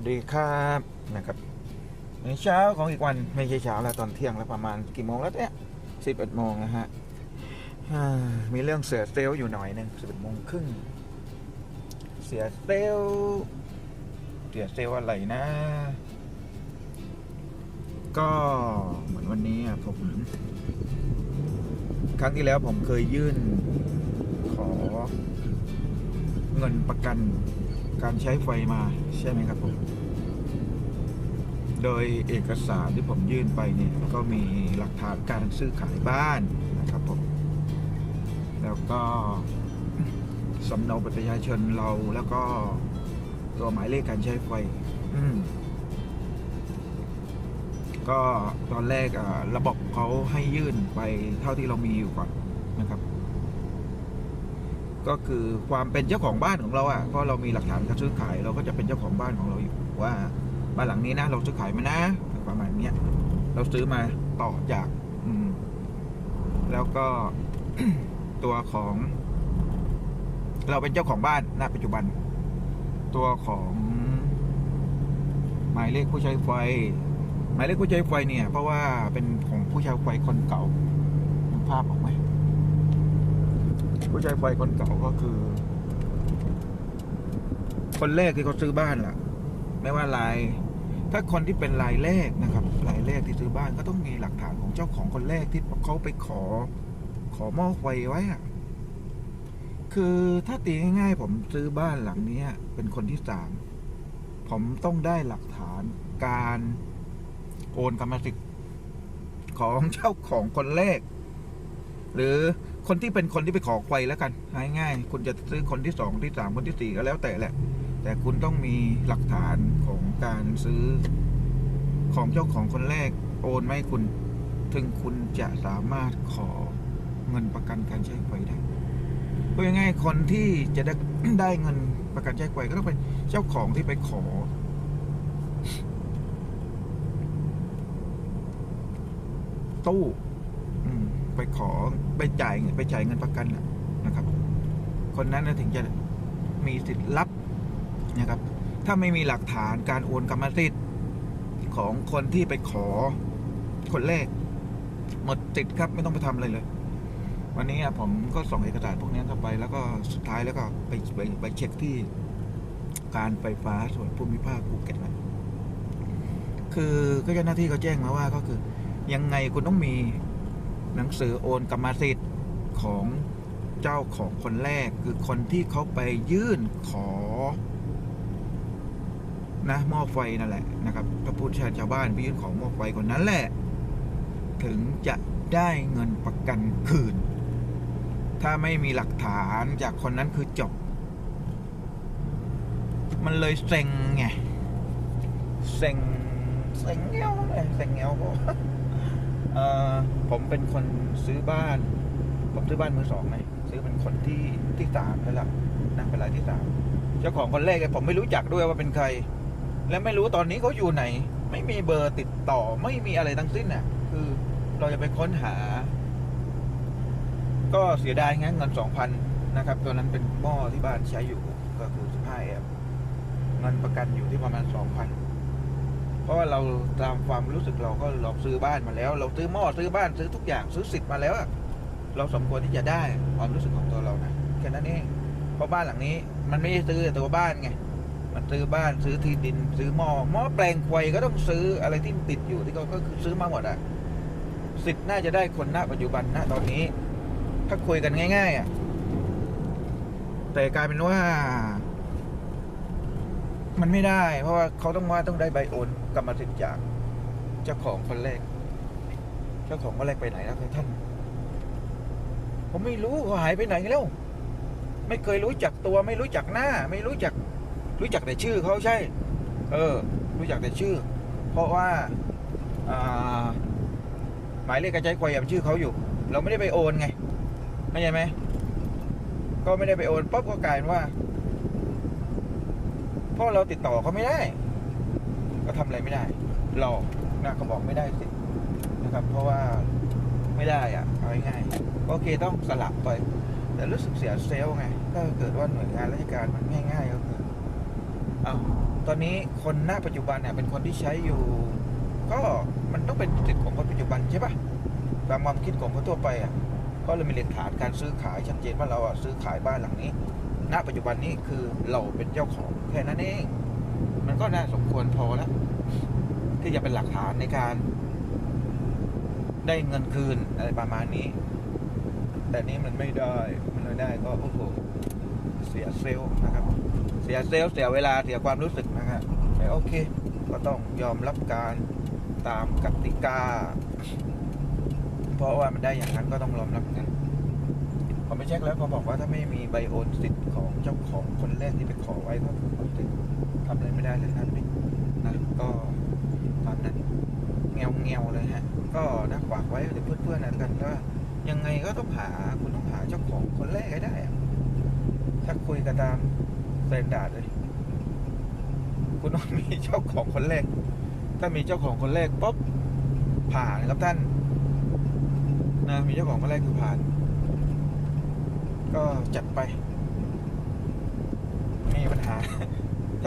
วัสดีครับนะครับ ในเช้าของอีกวันไม่ใช่เช้าแล้วตอนเที่ยงแล้วประมาณกี่โมงแล้วเนี่ยสิบเอ็ดโมงนะฮะมีเรื่องเสียเซลอยู่หน่อยหนึงสิบเอ็ดโมงครึ่งเสียเซลเสียเซลอะไรนะ ก็เหมือนวันนี้ผม ครั้งที่แล้วผมเคยยื่น ขอเงินประกัน การใช้ไฟมาใช่ไหมครับผม โดยเอกสารที่ผมยื่นไปเนี่ย ก็มีหลักฐานการซื้อขายบ้านนะครับผม แล้วก็สำเนาบัตรประชาชนเราแล้วก็ตัวหมายเลขการใช้ไฟอืมก็ตอนแรกอะระบบเขาให้ยื่นไปเท่าที่เรามีอยู่ก่อนนะครับ ก็คือความเป็นเจ้าของบ้านของเราอะเพราะเรามีหลักฐานการซื้อขาย เราก็จะเป็นเจ้าของบ้านของเราอยู่ว่าบ้านหลังนี้นะเราซื้อขายมานะ ประมาณเนี้ยเราซื้อมาต่อจาก อืม แล้วก็ตัวของ เราเป็นเจ้าของบ้านณปัจจุบัน ตัวของหมายเลขผู้ใช้ไฟ หมายเลขผู้ใช้ไฟเนี่ย เพราะว่าเป็นของผู้ใช้ไฟคนเก่าภาพออกไหม ผู้ใช้ไฟคนเก่าก็คือ คนแรกที่เขาซื้อบ้านล่ะ ไม่ว่าราย ถ้าคนที่เป็นรายแรกนะครับรายแรกที่ซื้อบ้านก็ต้องมีหลักฐานของเจ้าของคนแรกที่เขาไปขอ ขอม้อไฟไว้อะคือถ้าตีง่ายๆ ผมซื้อบ้านหลังเนี้ยเป็นคนที่สามผมต้องได้หลักฐานการโอนกรรมสิทธิ์ของเจ้าของคนแรก หรือ คนที่เป็นคนที่ไปขอไฟแล้วกันง่ายๆคุณจะซื้อคนที่สองที่สามคนที่สี่ก็แล้วแต่แหละ แต่คุณต้องมีหลักฐานของการซื้อของเจ้าของคนแรกโอนไม่คุณ ถึงคุณจะสามารถขอเงินประกันการใช้ไฟได้พูดง่ายๆคนที่จะได้ได้เงินประกันใช้ไฟก็ต้องเป็นเจ้าของที่ไปขอตู้ ไปขอไปจ่ายไปจ่ายเงินประกันนะครับ คนนั้นถึงจะมีสิทธิ์รับนะครับ ถ้าไม่มีหลักฐานการโอนกรรมสิทธิ์ของคนที่ไปขอคนแรกหมดสิทธิ์ครับไม่ต้องไปทำอะไรเลย วันนี้ผมก็ส่งเอกสารพวกนี้เข้าไป แล้วก็สุดท้ายแล้วก็ไปไปไปเช็คที่การไฟฟ้าส่วนภูมิภาคภูเก็ตนะคือก็เจ้าหน้าที่เขาแจ้งมาว่าก็คือ ยังไงคุณต้องมี หนังสือโอนกรรมสิทธิ์ของเจ้าของคนแรกคือคนที่เขาไปยื่นขอ นะหม้อไฟนั่นแหละนะครับถ้าพูดชาชาวบ้านไปยื่นของหม้อไฟคนนั้นแหละ ถึงจะได้เงินประกันคืน ถ้าไม่มีหลักฐานจากคนนั้นคือจบ มันเลยเซ็งไง เซ็ง เซ็งเงี้ยวเลยเซ็งเงี้ยวบอกเออผมเป็นคนซื้อบ้าน ผมซื้อบ้านมือสองไงซื้อเป็นคนที่ที่สามแล้วล่ะนะเป็นรายที่สามเจ้าของคนแรกเนี่ยผมไม่รู้จักด้วยว่าเป็นใคร และไม่รู้ตอนนี้เขาอยู่ไหน ไม่มีเบอร์ติดต่อไม่มีอะไรทั้งสิ้นน่ะ คือเราจะไปค้นหา ก็เสียดายงั้นเงินสองพันนะครับตัวนั้นเป็นหม้อที่บ้านใช้อยู่ก็คือสิบห้าแอมเงินประกันอยู่ที่ประมาณสองพัน ราะว่าเราตามความรู้สึกเราก็เราซื้อบ้านมาแล้ว เราซื้อหม้อซื้อบ้านซื้อทุกอย่างซื้อสิทธิ์มาแล้วเราสมควรที่จะได้ความรู้สึกของตัวเรานะแค่นั้นเองเพราะบ้านหลังนี้ มันไม่ได้ซื้อแต่ตัวบ้านไงมันซื้อบ้านซื้อที่ดิน ซื้อหม้อหม้อแปลงไฟก็ต้องซื้ออะไรที่ติดอยู่ที่เขาก็คือซื้อมาหมดอะสิทธิ์น่าจะได้คนณปัจจุบันณตอนนี้ ถ้าคุยกันง่าย ๆอะแต่กลายเป็นว่า มันไม่ได้ เพราะว่าเขาต้องว่าต้องได้ใบโอน รรมสิทธิ์จากเจ้าของคนแรก เจ้าของคนแรกไปไหนแล้วท่าน ผมไม่รู้เขาหายไปไหนแล้ว ไม่เคยรู้จักตัว ไม่รู้จักหน้า ไม่รู้จัก รู้จักแต่ชื่อเขาใช่ เออ รู้จักแต่ชื่อ เพราะว่าอ่าหมายเลขการใช้ไฟเป็นชื่อเขาอยู่ เราไม่ได้ไปโอนไงเข้าใจไหมก็ไม่ได้ไปโอนปั๊บก็กลายเป็นว่าเพราะเราติดต่อเขาไม่ได้ ก็ทำอะไรไม่ได้รอนะเขาบอกไม่ได้สินะครับ เพราะว่าไม่ได้อะเอาง่ายๆก็โอเคต้องสลับไป แต่รู้สึกเสียเซลล์ไงถ้าเกิดว่าหน่วยงานราชการมันง่ายๆก็คือเอาตอนนี้คนณปัจจุบันเนี่ยเป็นคนที่ใช้อยู่ ก็มันต้องเป็นสิทธิ์ของคนปัจจุบันใช่ปะตามความคิดของคนทั่วไปอะก็เลยมีหลักฐานการซื้อขายชัดเจนว่าเราอะซื้อขายบ้านหลังนี้ ณปัจจุบันนี้คือเราเป็นเจ้าของแค่นั้นเอง มันก็น่าสมควรพอแล้ว ที่จะเป็นหลักฐานในการ ได้เงินคืนอะไรประมาณนี้ แต่นี้มันไม่ได้ มันไม่ได้ก็โอ้โหเสียเซลล์นะครับ เสียเซลล์เสียเวลาเสียความรู้สึกนะครับแต่โอเค ก็ต้องยอมรับการตามกติกา เพราะว่ามันได้อย่างนั้นก็ต้องยอมรับกันผมไปเช็คแล้วเขาบอกว่าถ้าไม่มีใบโอนสิทธิ์ของเจ้าของคนแรกที่ไปขอไว้ก็คือปกติด ทำอะไรไม่ได้เลยนั่นนี่นะก็ตามนั้นเงียวเงียวเลยฮะ ก็นะฝากไว้เดี๋ยวเพื่อนๆนะกันว่ายังไงก็ต้องหาคุณต้องหาเจ้าของคนแรกให้ได้อะถ้าคุยกันตามสแตนดาร์ดเลย คุณต้องมีเจ้าของคนแรก ถ้ามีเจ้าของคนแรกปุ๊บผ่านครับท่านนะมีเจ้าของคนแรกคือผ่าน ก็จัดไป มีปัญหา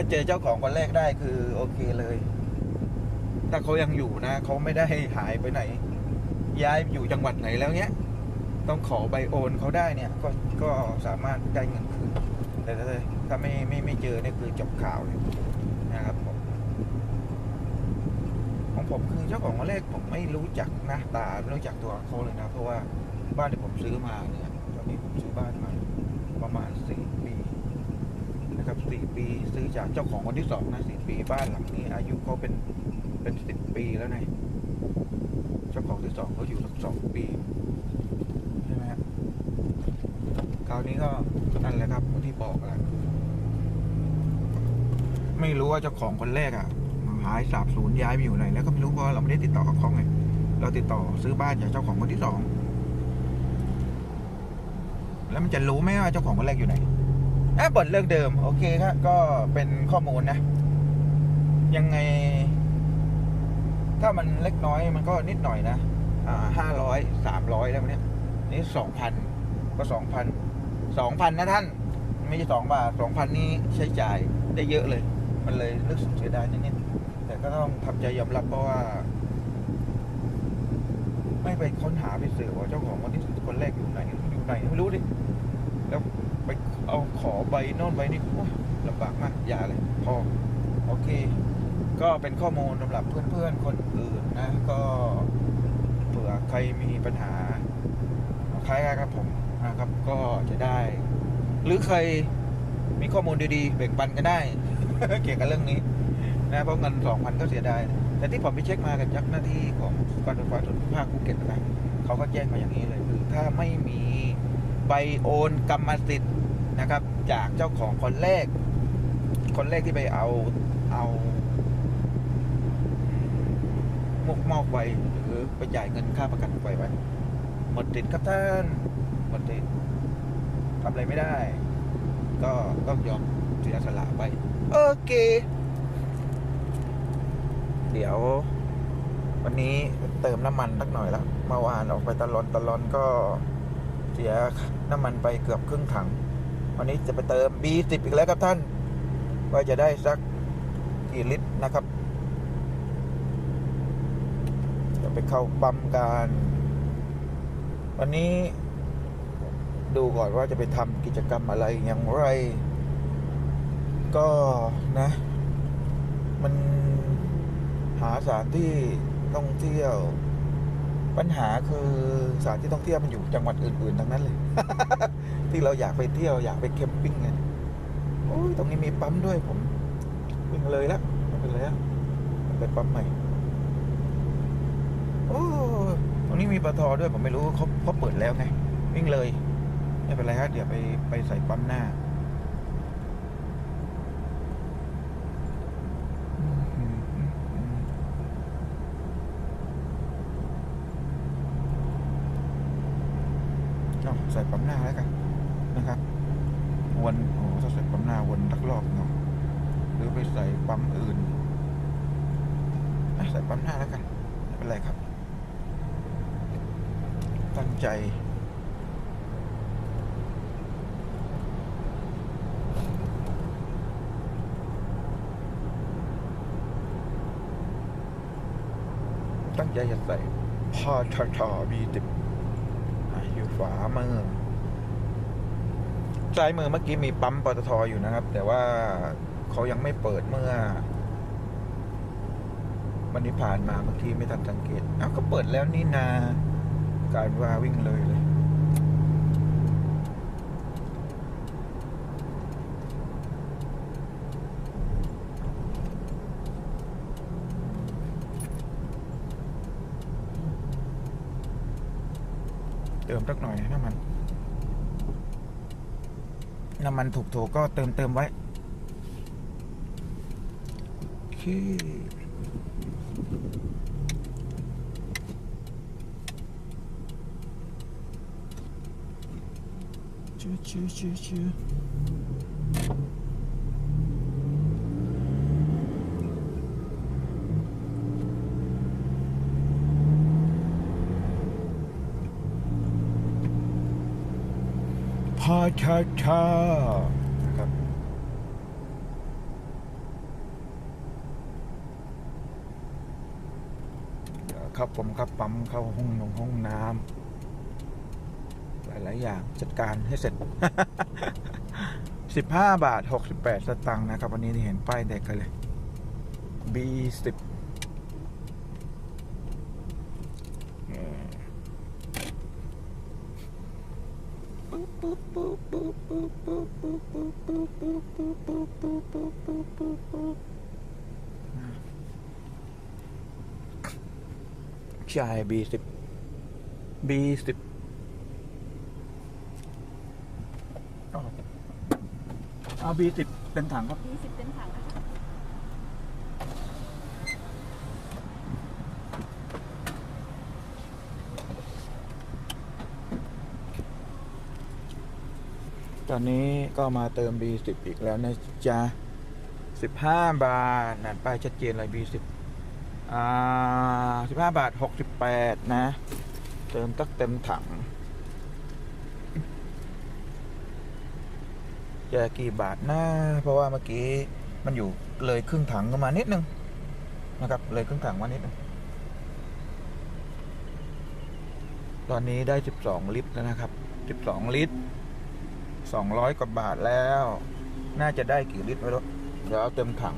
ถ้าเจอเจ้าของคนแรกได้คือโอเคเลย ถ้าเขายังอยู่นะเขาไม่ได้หายไปไหน ย้ายอยู่จังหวัดไหนแล้วเนี้ย ต้องขอใบโอนเขาได้เนี่ยก็ก็สามารถได้เงินคืนแต่ถ้าถ้าไม่ไม่ไม่เจอเนี่ยคือจบข่าวเลยนะครับผมของผมคือเจ้าของคนแรกผมไม่รู้จักหน้าตาไม่รู้จักตัวเขาเลยนะเพราะว่าบ้านที่ผมซื้อมาเนี่ยตอนนี้ผมซื้อบ้านมาประมาณสี่ นะครับสี่ปีซื้อจากเจ้าของคนที่สองนะสี่ปีบ้านหลังนี้ อายุเขาเป็นเป็นสิบปีแล้วไงเจ้าของที่สองเขาอยู่สักสองปีใช่ไหมฮะคราวนี้ก็นั่นแหละครับที่บอกแหละไม่รู้ว่าเจ้าของคนแรกอะหายสาบสูญย้ายไปอยู่ไหนแล้วก็ไม่รู้เพราะเราไม่ได้ติดต่อกับเขาไงเราติดต่อซื้อบ้านจากเจ้าของคนที่สองแล้วมันจะรู้ไหมว่าเจ้าของคนแรกอยู่ไหน อะบทเรื่องเดิม โอเคครับก็เป็นข้อมูลนะ ยังไง ถ้ามันเล็กน้อยมันก็นิดหน่อยนะ อ่าห้าร้อยสามร้อยแล้วเนี่ยนี่สองพันก็สองพันสองพันนะท่าน ไม่ใช่สองบาทสองพันนี้ใช้จ่ายได้เยอะเลย มันเลยรู้สึกเสียดายนิดๆแต่ก็ต้องทำใจยอมรับเพราะว่า ไม่ไปค้นหาไปสืบว่าเจ้าของคนที่คนแรกอยู่ไหนอยู่ไหนไม่รู้ดิแล้ว เอาขอใบโน่นใบนี้ลำบากมาก อย่าเลย พอ โอเค ก็เป็นข้อมูลสำหรับเพื่อนๆ คนอื่นนะ ก็เผื่อใครมีปัญหาคล้ายๆกับผมนะครับ ก็จะได้ หรือใครมีข้อมูลดีๆแบ่งปันกันได้ เกี่ยวกับเรื่องนี้นะเพราะเงินสองพันก็เสียดายแต่ที่ผมไปเช็คมากับยักหน้าที่ของการไฟฟ้าส่วนภาคภูเก็ตนะเขาก็แจ้งมาอย่างนี้เลยคือถ้าไม่มีใบโอนกรรมสิทธิ์ นะครับ จากเจ้าของคนแรก คนแรกที่ไปเอาเอามุกมอกไว้หรือไปจ่ายเงินค่าประกันไฟไว้หมดติดครับท่านหมดติดทำอะไรไม่ได้ ก็ต้องยอมเสียสละไป โอเค เดี๋ยว วันนี้เติมน้ำมันสักหน่อยแล้วเมื่อวานออกไปตลอนตลอนก็เสียน้ำมันไปเกือบครึ่งถัง วันนี้จะไปเติม B10 อีกแล้วครับท่าน ว่าจะได้สักกี่ลิตรนะครับ จะไปเข้าปั๊มกันวันนี้ดูก่อนว่าจะไปทำกิจกรรมอะไรอย่างไร ก็นะ มันหาสถานที่ท่องเที่ยว ปัญหาคือสถานที่ท่องเที่ยวมันอยู่จังหวัดอื่น ๆ ทั้งนั้นเลย ที่เราอยากไปเที่ยวอยากไปแคมปิ้งไงโอ้ยตรงนี้มีปั๊มด้วยผมวิ่งเลยแล้วไม่เป็นไรแล้วไปปั๊มใหม่โอ้ตรงนี้มีปตทด้วยผมไม่รู้เขาเขาเปิดแล้วไงวิ่งเลย ไม่เป็นไรฮะเดี๋ยวไปไปใส่ปั๊มหน้า ใส่ปั๊มหน้าแล้วกันไม่เป็นไรครับ ตั้งใจ ตั้งใจจะใส่พอทอทอบีติบอยู่ฝามือซ้ายมือเมื่อกี้มีปั๊มปตทอยู่นะครับ แต่ว่าเขายังไม่เปิดเมื่อ วันนี้ผ่านมาเมื่อกี้ไม่ทันสังเกตอ้าวก็เปิดแล้วนี่นา กายว่าวิ่งเลยเลย เติมสักหน่อยน้ำมัน น้ำมันถูกๆก็เติมเติมไว้ โอเค ชื่อชื่อชื่อชื่อพาชาชานะครับครับผมครับปั๊มเข้าห้องนงห้องน้ำ หลาย ๆ อย่างจัดการให้เสร็จ 15 บาท 68 สตางค์นะครับ วันนี้ที่เห็นป้ายแดกกันเลย B10 ช่ย B10 B10 เอา B10 เป็นถังครับมีสิบเต็มถังนะคะตอนนี้ก็มาเติม B10 อีกแล้วนะจ๊ะ15 บาทนั่นป้ายชัดเจนเลย B10 อ่า15 บาท 68 นะ เติมตักเต็มถัง จะกี่บาทนะเพราะว่าเมื่อกี้มันอยู่เลยครึ่งถังก็มานิดนึงนะครับเลยครึ่งถังมานิดนึงตอนนี้ได้ 12 ลิตรแล้วนะครับ 12 ลิตร 200 กว่าบาทแล้ว น่าจะได้กี่ลิตรไม่รู้เดี๋ยวเอาเต็มถัง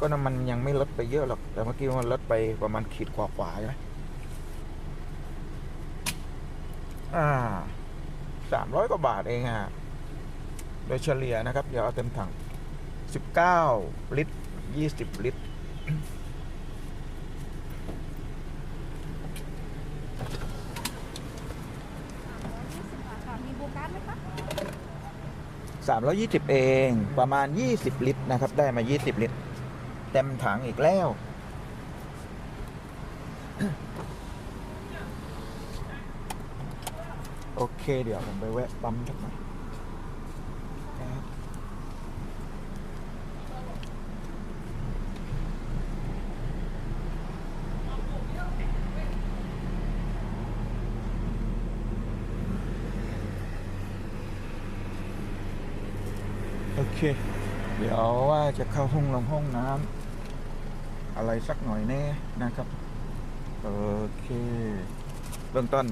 ก็น้ำมันยังไม่ลดไปเยอะหรอก แต่เมื่อกี้มันลดไปประมาณขีดกว่าๆใช่ไหมอ่า300กว่าบาทเองอะ โดยเฉลี่ยนะครับ เดี๋ยวเอาเต็มถัง 19 ลิตร 20 ลิตรยี่สิบบาทค่ะมีโบกัสไหมคะ320 เอง ประมาณ 20 ลิตรนะครับ ได้มา 20 ลิตร เต็มถังอีกแล้ว โอเค เดี๋ยวผมไปแวะปั๊มสักหน่อยนะครับโอ เค เดี๋ยวว่าจะเข้าห้องลงห้องน้ำอะไรสักหน่อยแน่นะครับโอเคเบื้องต้น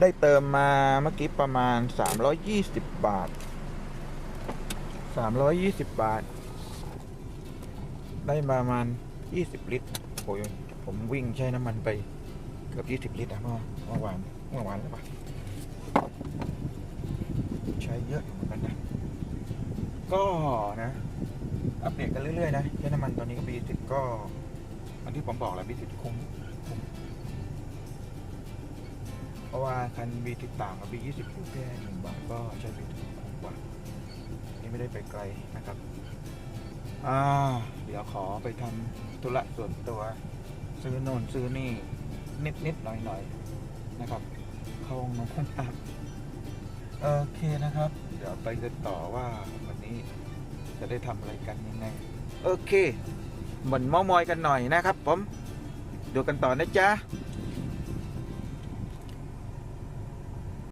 ได้เติมมาเมื่อกี้ประมาณ 320 บาท 320 บาท ได้ประมาณ 20 ลิตรโอ้ยผมวิ่งใช้น้ำมันไปเกือบ20 ลิตรอะเมื่อเมื่อวานเมื่อวานหรือเปล่าใช้เยอะอยู่เหมือนกันนะ ก็นะ อัปเดตกันเรื่อยๆนะใช้น้ำมันตอนนี้ก็ B10 ก็อันที่ผมบอกและ B10 คุ้มคุ้มเพราะว่าคัน B10 ต่างกับ B20 อยู่แค่หนึ่งบาทก็ใช้ B10 คุ้มกว่านี่ไม่ได้ไปไกลนะครับอ่าเดี๋ยวขอไปทำธุระส่วนตัว ซื้อโน่นซื้อนี่นิดนิดๆหน่อยหน่อยๆนะครับ เข้าห้องน้ำห้องน้ำโอเคนะครับ เดี๋ยวไปกันต่อว่า นี้ จะได้ทำอะไรกันยังไงโอเคเหมือนเมามอยกันหน่อยนะครับผมดูกันต่อนะจ๊ะ